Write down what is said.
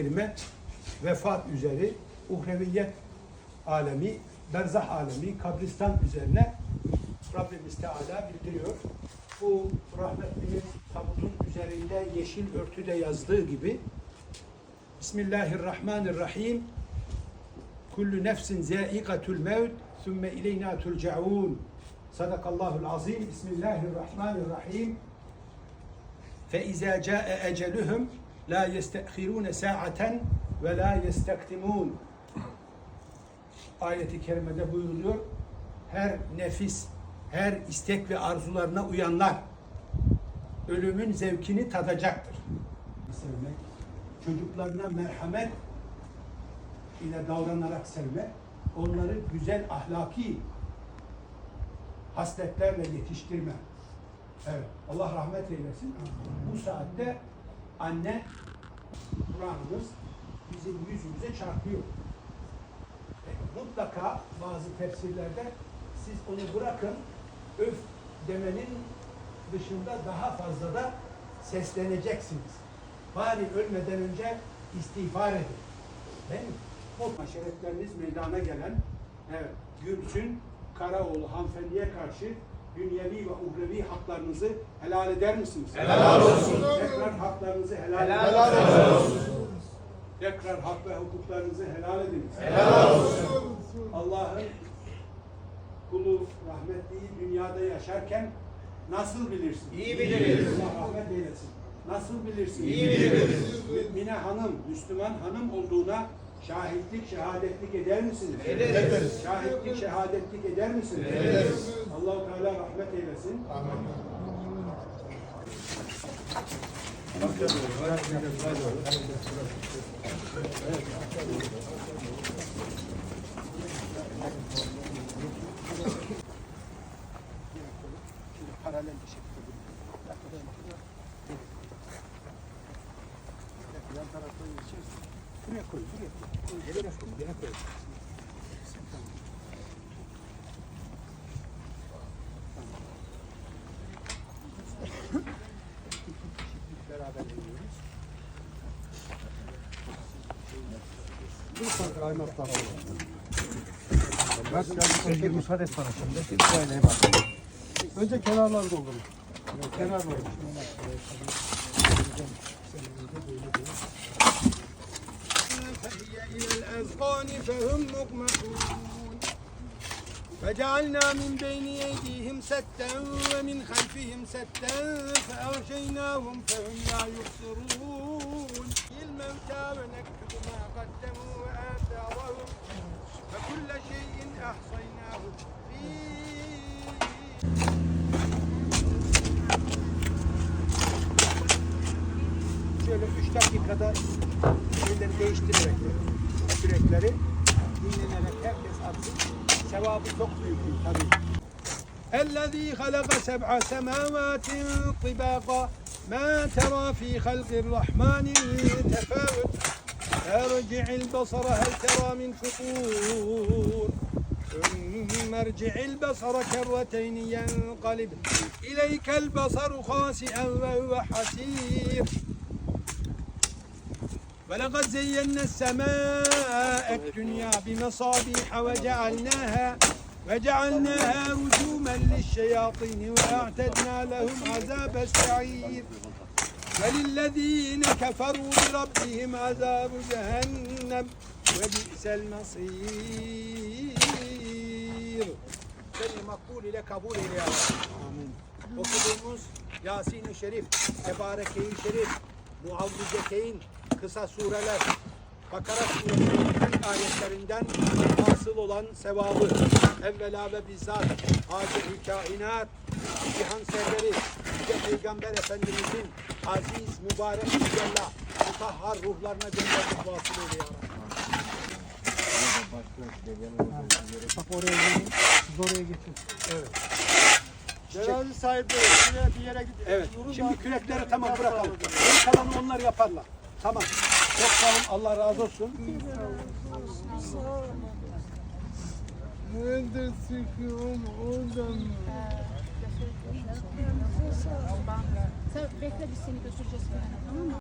kelime vefat üzeri, uhreviyet alemi, berzah alemi, kabristan üzerine Rabbimiz Teala bildiriyor. Bu rahmetlinin tabutun üzerinde yeşil örtüde yazdığı gibi Bismillahirrahmanirrahim. Kullu nefsin zâikatul mevt sümme ileyna tulcaun Sadakallahul azim Bismillahirrahmanirrahim. Fe izâ câe eceluhum La yestehirune sa'aten ve la yestektimun. Ayeti kerimede buyuruluyor. Her nefis, her istek ve arzularına uyanlar ölümün zevkini tadacaktır. Sevmek, çocuklarına merhamet ile davranarak sevmek, onları güzel ahlaki hasletlerle yetiştirme. Evet. Allah rahmet eylesin. Bu saatte anne Kur'an'ımız bizim yüzümüze çarpıyor. E, mutlaka bazı tefsirlerde siz onu bırakın öf demenin dışında daha fazla da sesleneceksiniz. Bari ölmeden önce istiğfar edin. Değil mi? O maşeretleriniz meydana gelen evet, Gülsün Karaoğlu hanımefendiye karşı dünyevi ve uhrevi haklarınızı helal eder misiniz? Helal olsun. Tekrar haklarınızı helal, helal olsun. Tekrar hak ve hukuklarınızı helal ediniz. Helal olsun. Allah'ın kulu rahmetliyi dünyada yaşarken nasıl bilirsin? İyi biliriz. Allah rahmet eylesin. Nasıl bilirsin? İyi biliriz. Mümine hanım, Müslüman hanım olduğuna şahitlik, şehadetlik eder misiniz? Ederiz. Şahitlik, şehadetlik eder misiniz? Ederiz. Allah-u Teala rahmet eylesin. Şimdi paralel bir şekilde Yan tarafa geçeceğiz. Buraya koy, buraya koy. Buraya koy, buraya koy. Dur kanka Aymak Bak gel bir müsaade et bana şimdi. Böyle bak. Önce kenarları doldurun. Kenar doldurun. فهي إلى الأذقان فهم مقمحون فجعلنا من بين أيديهم سدا ومن خلفهم سدا فأغشيناهم فهم لا يبصرون الموتى ونكتب ما قدموا وآثارهم فكل شيء أحصيناه في Şöyle 3 dakikada şeyleri değiştirerek sürekleri الذي خلق سبع سماوات طباقا ما ترى في خلق الرحمن من تفاوت. أرجع البصر هل ترى من فطور؟ ثم ارجع البصر كرتين ينقلب. إليك البصر خاسئا وهو حسير. ولقد زينا السماء الدنيا بمصابيح وجعلناها وجعلناها رجوما للشياطين وأعتدنا لهم عذاب السعير وللذين كفروا بربهم عذاب جهنم وبئس المصير Seni makbul ile kabul eyle ya Rabbi. Amin. Okuduğumuz Yasin-i Şerif, Tebareke-i Şerif, Muavvizeteyn, kısa sureler, Bakara suresinin ayetlerinden hasıl olan sevabı evvela ve bizzat Hacı-i Kainat, Cihan Serveri, Yüce Peygamber Efendimizin aziz, mübarek, mücella, mutahhar ruhlarına gönderdik vasıl eyle ya Rabbi. Bak oraya gelin. Siz oraya geçin. Evet. Cenaze sahipleri şuraya bir yere gidin. Evet. Şimdi kürekleri tamam bırakalım. Geri kalanı onlar yaparlar. Tamam. Çok sağ olun. Allah razı olsun. Neredesin ki oğlum oradan mı? Sen bekle biz seni götüreceğiz. Tamam mı?